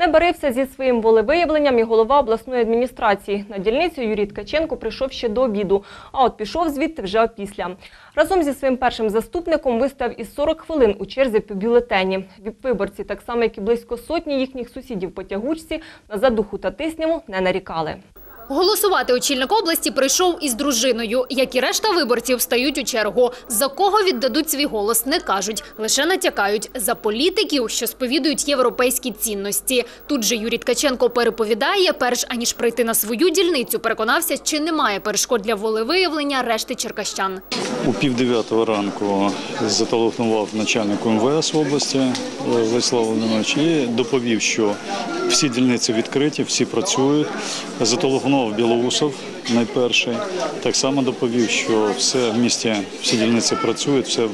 Не барився зі своїм волевиявленням і голова обласної адміністрації. На дільницю Юрій Ткаченко прийшов ще до обіду, а от пішов звідти вже опісля. Разом зі своїм першим заступником вистав із 40 хвилин у черзі по бюлетені. Виборці, так само як і близько сотні їхніх сусідів по тягучці, на задуху та тисняву не нарікали. Голосувати очільник області прийшов із дружиною. Як і решта виборців, стають у чергу. За кого віддадуть свій голос, не кажуть, лише натякають. За політиків, що сповідують європейські цінності. Тут же Юрій Ткаченко переповідає, перш аніж прийти на свою дільницю, переконався, чи немає перешкод для волевиявлення решти черкащан. У пів дев'ятого ранку зателефонував начальник МВС області е, Владислав Володимирович і доповів, що всі дільниці відкриті, всі працюють. Зателефонував Білоусов найперший. Так само доповів, що все в місті, всі дільниці працюють, все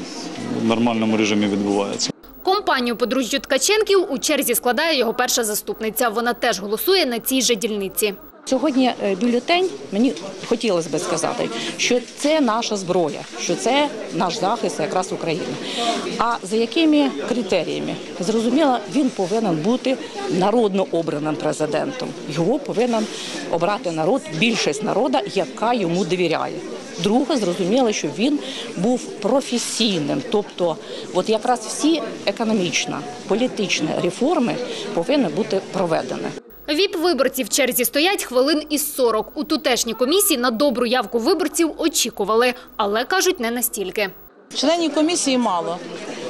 в нормальному режимі відбувається. Компанію подружжю Ткаченків у черзі складає його перша заступниця. Вона теж голосує на цій же дільниці. Сьогодні е, бюлетень, мені хотілося би сказати, що це наша зброя, що це наш захист якраз України. А за якими критеріями? Зрозуміло, він повинен бути народно обраним президентом. Його повинен обрати народ, більшість народу, яка йому довіряє. Друге, зрозуміло, що він був професійним, тобто, от якраз всі економічна, політичні реформи повинні бути проведені. ВІП-виборці в черзі стоять хвилин із 40. У тутешній комісії на добру явку виборців очікували, але, кажуть, не настільки. Членів комісії мало,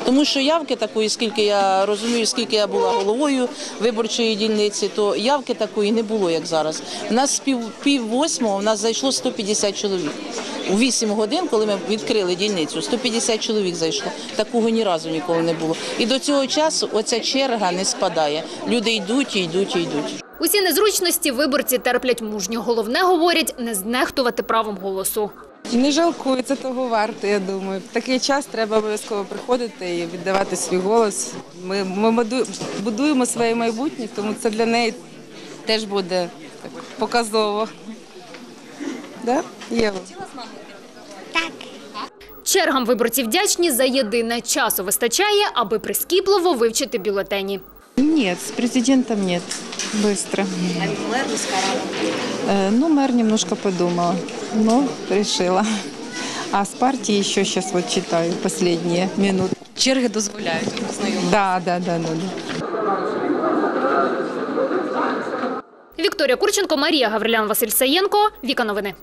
тому що явки такої, скільки я розумію, скільки я була головою виборчої дільниці, то явки такої не було, як зараз. У нас пів, пів восьмого, у нас зайшло 150 чоловік. У 8 годин, коли ми відкрили дільницю, 150 чоловік зайшло. Такого ні разу ніколи не було. І до цього часу оця черга не спадає. Люди йдуть, йдуть, йдуть. Усі незручності виборці терплять мужньо. Головне, говорять, не знехтувати правом голосу. Не жалкую, це того варто, я думаю. В такий час треба обов'язково приходити і віддавати свій голос. Ми, ми будуємо своє майбутнє, тому це для неї теж буде так, показово. Да? Єва? Чергам виборці вдячні за єдине. Часу вистачає, аби прискіпливо вивчити бюлетені. Нет, с президентом нет. Быстро. А мэр не Ну, мэр немножко подумала, но решила. А с партией еще сейчас вот читаю последние минуты. черги дозволяють знайомитися. Да, да, да, да. да. Вікторія Курченко, Марія Гаврилян, Василь Саєнко. Віка новини.